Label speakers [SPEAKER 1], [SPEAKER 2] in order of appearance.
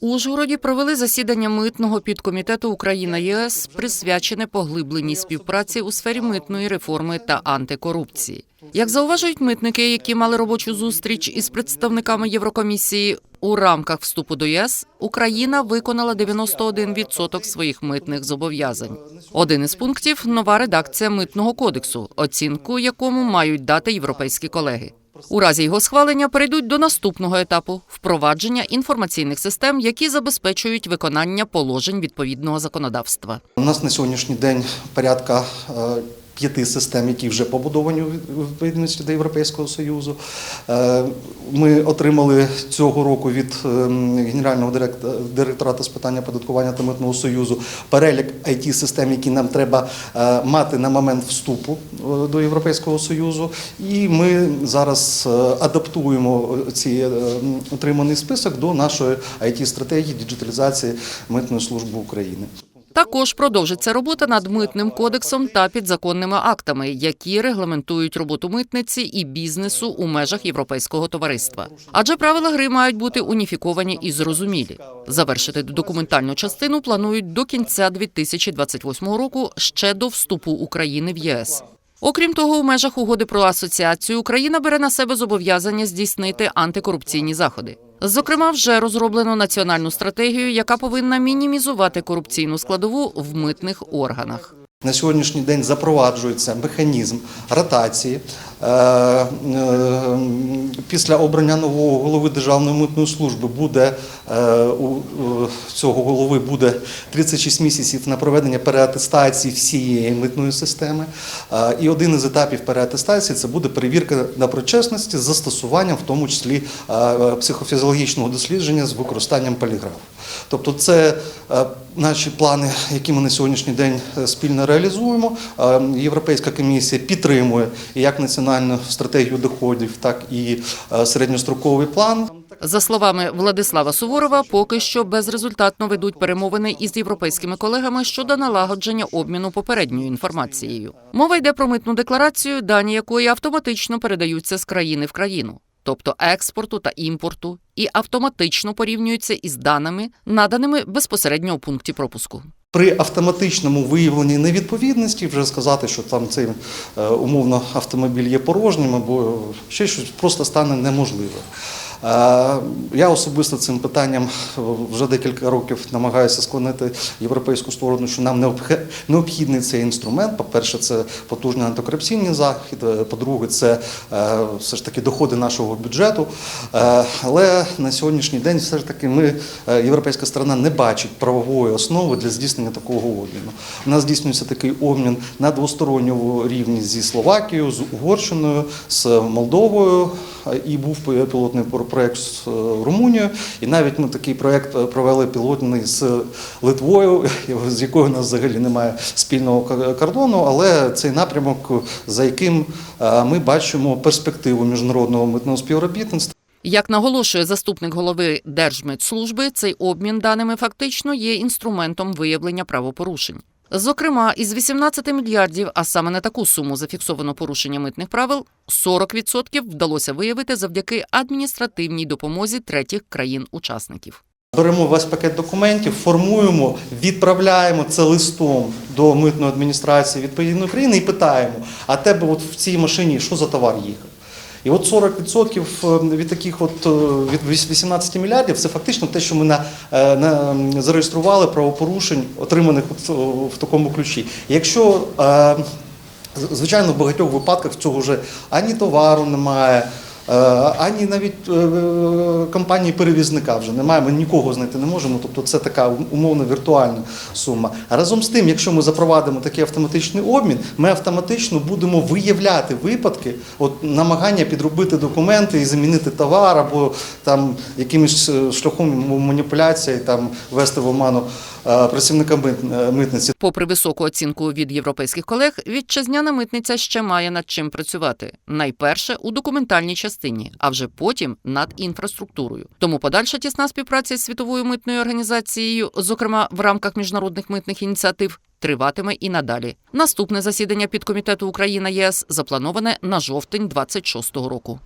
[SPEAKER 1] У Ужгороді провели засідання митного підкомітету Україна ЄС, присвячене поглибленій співпраці у сфері митної реформи та антикорупції. Як зауважують митники, які мали робочу зустріч із представниками Єврокомісії, у рамках вступу до ЄС Україна виконала 91% своїх митних зобов'язань. Один із пунктів нова редакція митного кодексу, оцінку якому мають дати європейські колеги. У разі його схвалення перейдуть до наступного етапу впровадження інформаційних систем, які забезпечують виконання положень відповідного законодавства.
[SPEAKER 2] У нас на сьогоднішній день порядка е, п'яти систем, які вже побудовані відповідності до Європейського Союзу. Е, Ми отримали цього року від е, Генерального директ- директорату з питання податкування та митного союзу перелік it систем які нам треба е, мати на момент вступу е, до Європейського Союзу. І ми зараз адаптуємо е, отриманий список до нашої it стратегії діджиталізації митної служби України.
[SPEAKER 1] Також продовжиться робота над митним кодексом та підзаконними актами, які регламентують роботу митниці і бізнесу у межах європейського товариства. Адже правила гри мають бути уніфіковані і зрозумілі. Завершити документальну частину планують до кінця 2028 року ще до вступу України в ЄС. Окрім того, у межах угоди про асоціацію Україна бере на себе зобов'язання здійснити антикорупційні заходи. Зокрема, вже розроблено національну стратегію, яка повинна мінімізувати корупційну складову в митних органах.
[SPEAKER 2] На сьогоднішній день запроваджується механізм ротації. Е, е, Після обрання нового голови Державної митної служби буде е, у цього голови буде 36 місяців на проведення переатестації всієї митної системи. І один із етапів переатестації це буде перевірка доброчесності з застосуванням, в тому числі психофізіологічного дослідження з використанням поліграфу. Тобто, це наші плани, які ми на сьогоднішній день спільно реалізуємо. Європейська комісія підтримує як національну стратегію доходів, так і е, середньостроковий план.
[SPEAKER 1] За словами Владислава Суворова, поки що безрезультатно ведуть перемовини із європейськими колегами щодо налагодження обміну попередньою інформацією. Мова йде про митну декларацію, дані якої автоматично передаються з країни в країну, тобто експорту та імпорту, і автоматично порівнюються із даними, наданими безпосередньо у пункті пропуску.
[SPEAKER 2] При автоматичному виявленні невідповідності вже сказати, що там цей е, умовно автомобіль є порожнім або ще щось просто стане неможливо. Е, Я особисто цим питанням вже декілька років намагаюся склонити європейську сторону, що нам необх- необхідний цей інструмент. По-перше, це потужний антикорупційний захід. е, По-друге, це е, все ж таки доходи нашого бюджету. Е, Але на сьогоднішній день все ж таки ми, е, європейська сторона, не бачить правової основи для здійснення такого обміну. У нас здійснюється такий обмін на двосторонньому рівні зі Словакією, з Угорщиною, з Молдовою. е, І був пілотний проект з е, Румунією. І навіть ми такий проект е, провели пілотний з Литвою, з якою у нас взагалі немає спільного кордону, але цей напрямок, за яким е, ми бачимо перспективу міжнародного митного співробітництва.
[SPEAKER 1] Як наголошує заступник голови Держмитслужби, цей обмін даними фактично є інструментом виявлення правопорушень. Зокрема, із 18 мільярдів, а саме на таку суму зафіксовано порушення митних правил, 40% вдалося виявити завдяки адміністративній допомозі третіх країн-учасників.
[SPEAKER 2] Беремо весь пакет документів, формуємо, відправляємо це листом до митної адміністрації відповідної країни і питаємо: а тебе от в цій машині що за товар їхав? І от 40% від таких от е, від 18 мільярдів це фактично те, що ми на, е, на зареєстрували правопорушень, отриманих в такому ключі. Якщо е, Звичайно, в багатьох випадках цього вже ані товару немає, е, ані навіть е, компанії перевізника вже немає. Ми нікого знайти не можемо. Тобто це така умовно віртуальна сума. Разом з тим, якщо ми запровадимо такий автоматичний обмін, ми автоматично будемо виявляти випадки, от намагання підробити документи і замінити товар або там якимось е, шляхом маніпуляції, там ввести в оману е, працівника е, митниці.
[SPEAKER 1] Попри високу оцінку від європейських колег, вітчизняна митниця ще має над чим працювати. Найперше у документальній частині, а вже потім над інфраструктурою. Тому подальша тісна співпраця з світовою митною організацією, зокрема в рамках міжнародних митних ініціатив, триватиме і надалі. Наступне засідання підкомітету Україна ЄС заплановане на жовтень 26-го року.